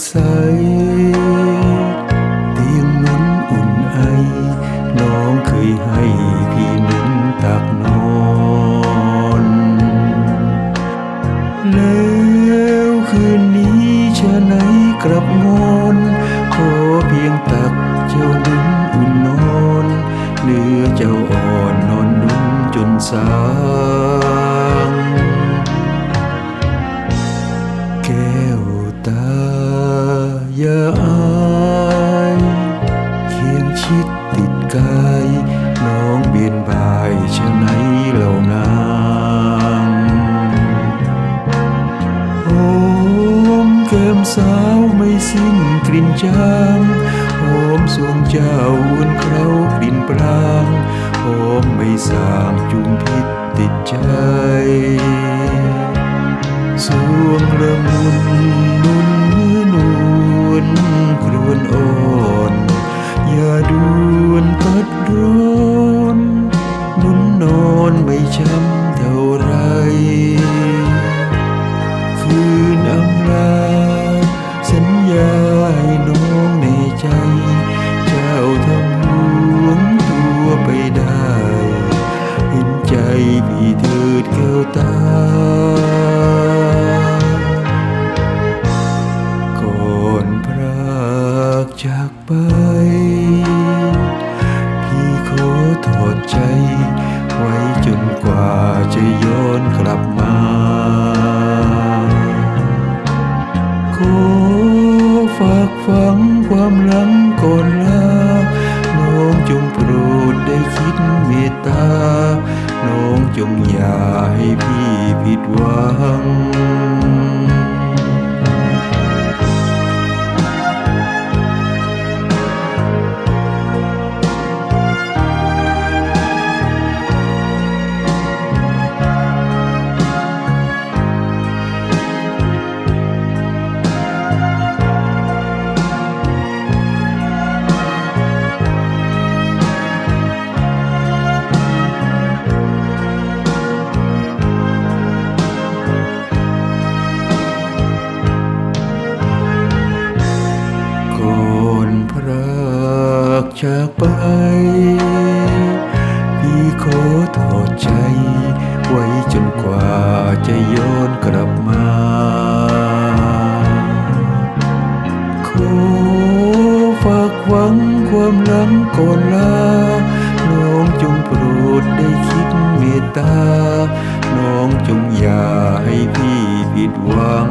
ใส เตียงนอนอุ่นไอ น้องเคยให้พี่นั้นตักนอนแล้วคืนนี้ชะไหนกลับงอน ขอเพียงตักเจ้านั้นอุ่นนอน เนื้อเจ้าอ่อนนอนนุ่มจนสา อย่าอายเคียงชิดติดกาย น้องเบียนบายชะไหนเหล่านางหอมแก้มสาวไม่สิ้นกลิ่นจางหอมสวงเจ้าวนเครากลิ่นปรางหอมไม่สางจุมพิษติดใจสวงละมุนนุ ช้ำเท่าไรคืนอำลาสัญญาให้น้องในใจ เจ้าทำหวงตัวไปได้ เห็นใจพี่เถิดแก้วตา ก่อนพรากจากไป พี่ขอถอดใจ จะย้อนกลับมาขอฝากฝังความหลังก่อนลาน้องจงโปรดได้คิดเมตตา น้องจงอย่าให้พี่ผิดหวัง จากไป พี่ขอถอดใจ ไว้จนกว่าจะย้อนกลับมา ขอฝากหวังความหลังก่อนลา น้องจงโปรดได้คิดเมตตา น้องจงอย่าให้พี่ผิดหวัง